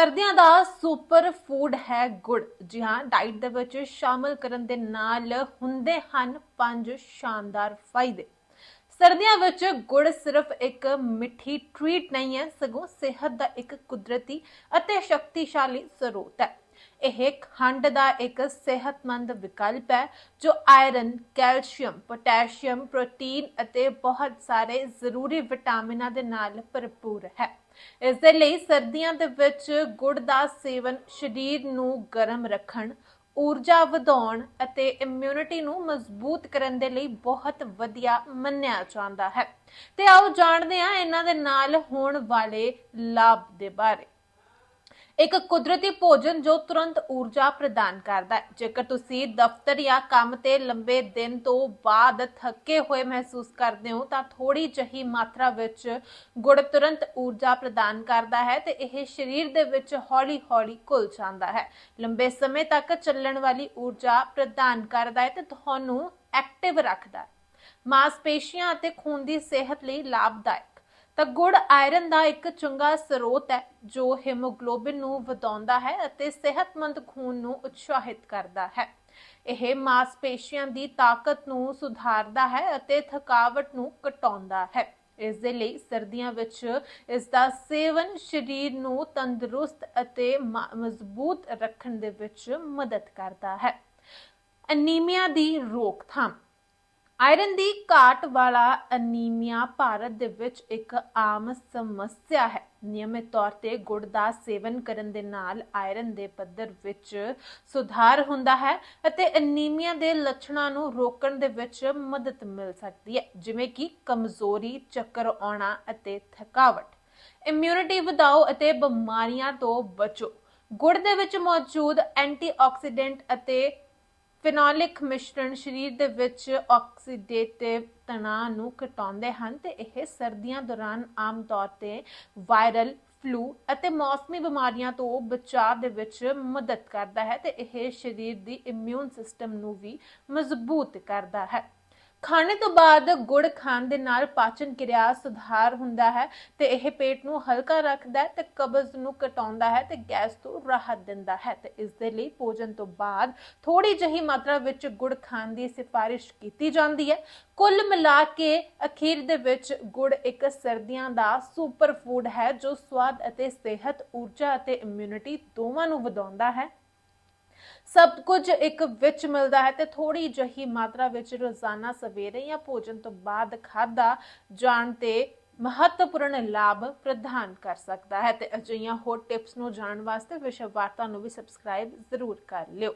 ਸਰਦੀਆਂ ਦਾ super food ਹੈ ਗੁੜ। ਜੀ ਹਾਂ ਡਾਈਟ ਦੇ ਵਿੱਚ ਸ਼ਾਮਲ ਕਰਨ ਦੇ ਨਾਲ ਹੁੰਦੇ ਹਨ ਪੰਜ ਸ਼ਾਨਦਾਰ ਫਾਇਦੇ। ਸਰਦੀਆਂ ਵਿੱਚ ਗੁੜ ਸਿਰਫ ਇੱਕ ਮਿੱਠੀ ਟ੍ਰੀਟ ਨਹੀਂ ਹੈ, ਸਗੋਂ ਸਿਹਤ ਦਾ ਇੱਕ ਕੁਦਰਤੀ ਅਤੇ ਸ਼ਕਤੀਸ਼ਾਲੀ ਸਰੋਤ ਹੈ। ਇਹ ਖੰਡ ਦਾ ਇੱਕ ਸਿਹਤਮੰਦ ਵਿਕਲਪ ਹੈ ਜੋ ਆਇਰਨ, ਕੈਲਸ਼ੀਅਮ, ਪੋਟਾਸ਼ੀਅਮ, ਪ੍ਰੋਟੀਨ ਅਤੇ ਬਹੁਤ ਸਾਰੇ ਜ਼ਰੂਰੀ ਵਿਟਾਮਿਨਾਂ ਦੇ ਨਾਲ ਭਰਪੂਰ ਹੈ। ਇਸ ਦੇ ਲਈ ਸਰਦੀਆਂ ਦੇ ਵਿੱਚ ਗੁੜ ਦਾ ਸੇਵਨ ਸਰੀਰ ਨੂੰ ਗਰਮ ਰੱਖਣ ਊਰਜਾ ਵਧਾਉਣ ਅਤੇ ਇਮਿਊਨਿਟੀ ਨੂੰ ਮਜ਼ਬੂਤ ਕਰਨ ਦੇ ਲਈ ਬਹੁਤ ਵਧੀਆ ਮੰਨਿਆ ਜਾਂਦਾ ਹੈ। ਤੇ ਆਓ ਜਾਣਦੇ ਹਾਂ ਇਹਨਾਂ ਦੇ ਨਾਲ ਹੋਣ ਵਾਲੇ ਲਾਭ ਦੇ ਬਾਰੇ। ਇੱਕ ਕੁਦਰਤੀ ਭੋਜਨ ਜੋ ਤੁਰੰਤ ਊਰਜਾ ਪ੍ਰਦਾਨ ਕਰਦਾ ਹੈ। ਜੇਕਰ ਤੁਸੀਂ ਦਫ਼ਤਰ ਜਾਂ ਕੰਮ ਤੇ ਲੰਬੇ ਦਿਨ ਤੋਂ ਬਾਅਦ ਥੱਕੇ ਹੋਏ ਮਹਿਸੂਸ ਕਰਦੇ ਹੋ, ਤਾਂ ਥੋੜੀ ਜਹੀ ਮਾਤਰਾ ਵਿੱਚ ਗੁੜ ਤੁਰੰਤ ਊਰਜਾ ਪ੍ਰਦਾਨ ਕਰਦਾ ਹੈ ਤੇ ਇਹ ਸਰੀਰ ਦੇ ਵਿੱਚ ਹੌਲੀ-ਹੌਲੀ ਘੁਲ ਜਾਂਦਾ ਹੈ। ਲੰਬੇ ਸਮੇਂ ਤੱਕ ਚੱਲਣ ਵਾਲੀ ਊਰਜਾ ਪ੍ਰਦਾਨ ਕਰਦਾ ਹੈ ਤੇ ਤੁਹਾਨੂੰ ਐਕਟਿਵ ਰੱਖਦਾ ਹੈ। ਮਾਸਪੇਸ਼ੀਆਂ ਅਤੇ ਖੂਨ ਦੀ ਸਿਹਤ ਲਈ ਲਾਭਦਾਇਕ ਤਾਂ ਗੁੜ ਆਇਰਨ ਦਾ ਇੱਕ ਚੰਗਾ ਸਰੋਤ ਹੈ, ਜੋ ਹੀਮੋਗਲੋਬਿਨ ਨੂੰ ਵਧਾਉਂਦਾ ਹੈ ਅਤੇ ਸਿਹਤਮੰਦ ਖੂਨ ਨੂੰ ਉਤਸ਼ਾਹਿਤ ਕਰਦਾ ਹੈ। ਇਹ ਮਾਸਪੇਸ਼ੀਆਂ ਦੀ ਤਾਕਤ ਨੂੰ ਸੁਧਾਰਦਾ ਹੈ ਅਤੇ ਥਕਾਵਟ ਨੂੰ ਘਟਾਉਂਦਾ ਹੈ। ਇਸ ਦੇ ਲਈ ਸਰਦੀਆਂ ਵਿੱਚ ਇਸ ਦਾ ਸੇਵਨ ਸਰੀਰ ਨੂੰ ਤੰਦਰੁਸਤ ਅਤੇ ਮਜ਼ਬੂਤ ਰੱਖਣ ਦੇ ਵਿੱਚ ਮਦਦ ਕਰਦਾ ਹੈ। ਅਨੀਮੀਆ ਦੀ ਰੋਕਥਾਮ ਆਇਰਨ ਦੀ ਘਾਟ ਵਾਲਾ ਅਨੀਮੀਆ ਭਾਰਤ ਦੇ ਵਿੱਚ ਇੱਕ ਆਮ ਸਮੱਸਿਆ ਹੈ। ਨਿਯਮਿਤ ਤੌਰ ਤੇ ਗੁੜ ਦਾ ਸੇਵਨ ਕਰਨ ਦੇ ਨਾਲ ਆਇਰਨ ਦੇ ਪੱਧਰ ਵਿੱਚ ਸੁਧਾਰ ਹੁੰਦਾ ਹੈ ਅਤੇ ਅਨੀਮੀਆ ਦੇ ਲੱਛਣਾਂ ਨੂੰ ਰੋਕਣ ਦੇ ਵਿੱਚ ਮਦਦ ਮਿਲ ਸਕਦੀ ਹੈ, ਜਿਵੇਂ ਕਿ ਕਮਜ਼ੋਰੀ, ਚੱਕਰ ਆਉਣਾ ਅਤੇ ਥਕਾਵਟ। ਇਮਿਊਨਿਟੀ ਵਧਾਓ ਅਤੇ ਬਿਮਾਰੀਆਂ ਤੋਂ ਬਚੋ। ਗੁੜ ਦੇ ਵਿੱਚ ਮੌਜੂਦ ਐਂਟੀਆਕਸੀਡੈਂਟ ਅਤੇ ਫਿਨੋਲਿਕ ਮਿਸ਼ਰਣ ਸਰੀਰ ਦੇ ਵਿੱਚ ਆਕਸੀਡੇਟਿਵ ਤਣਾਅ ਨੂੰ ਘਟਾਉਂਦੇ ਹਨ ਤੇ ਇਹ ਸਰਦੀਆਂ ਦੌਰਾਨ ਆਮ ਤੌਰ ਤੇ ਵਾਇਰਲ ਫਲੂ ਅਤੇ ਮੌਸਮੀ ਬਿਮਾਰੀਆਂ ਤੋਂ ਬਚਾਅ ਦੇ ਵਿੱਚ ਮਦਦ ਕਰਦਾ ਹੈ ਤੇ ਇਹ ਸਰੀਰ ਦੀ ਇਮਿਊਨ ਸਿਸਟਮ ਨੂੰ ਵੀ ਮਜ਼ਬੂਤ ਕਰਦਾ ਹੈ। ਖਾਣੇ ਤੋਂ ਬਾਅਦ ਗੁੜ ਖਾਣ ਦੇ ਨਾਲ ਪਾਚਨ ਕਿਰਿਆ ਸੁਧਾਰ ਹੁੰਦਾ ਹੈ ਤੇ ਇਹ ਪੇਟ ਨੂੰ ਹਲਕਾ ਰੱਖਦਾ ਹੈ ਤੇ ਕਬਜ਼ ਨੂੰ ਘਟਾਉਂਦਾ ਹੈ ਤੇ ਗੈਸ ਤੋਂ ਰਾਹਤ ਦਿੰਦਾ ਹੈ ਤੇ ਇਸ ਦੇ ਲਈ ਭੋਜਨ ਤੋਂ ਬਾਅਦ ਥੋੜੀ ਜਿਹੀ ਮਾਤਰਾ ਵਿੱਚ ਗੁੜ ਖਾਣ ਦੀ ਸਿਫਾਰਿਸ਼ ਕੀਤੀ ਜਾਂਦੀ ਹੈ। ਕੁੱਲ ਮਿਲਾ ਕੇ ਅਖੀਰ ਦੇ ਵਿੱਚ ਗੁੜ ਇੱਕ ਸਰਦੀਆਂ ਦਾ ਸੁਪਰ ਫੂਡ ਹੈ ਜੋ ਸਵਾਦ ਅਤੇ ਸਿਹਤ, ਊਰਜਾ ਅਤੇ ਇਮਿਊਨਿਟੀ ਦੋਵਾਂ ਨੂੰ ਵਧਾਉਂਦਾ ਹੈ। ਸਭ ਕੁਝ ਇੱਕ ਵਿੱਚ ਮਿਲਦਾ ਹੈ ਤੇ ਥੋੜੀ ਜਿਹੀ ਮਾਤਰਾ ਵਿੱਚ ਰੋਜ਼ਾਨਾ ਸਵੇਰੇ ਜਾਂ ਭੋਜਨ ਤੋਂ ਬਾਅਦ ਖਾਦਾ ਜਾਣ ਤੇ ਮਹੱਤਵਪੂਰਨ ਲਾਭ ਪ੍ਰਦਾਨ ਕਰ ਸਕਦਾ ਹੈ ਤੇ ਅਜਿਹੀਆਂ ਹੋਰ ਟਿਪਸ ਨੂੰ ਜਾਣਨ ਵਾਸਤੇ ਵਿਸ਼ਵ ਵਾਰਤਾ ਨੂੰ ਵੀ ਸਬਸਕ੍ਰਾਈਬ ਜ਼ਰੂਰ ਕਰ ਲਿਓ।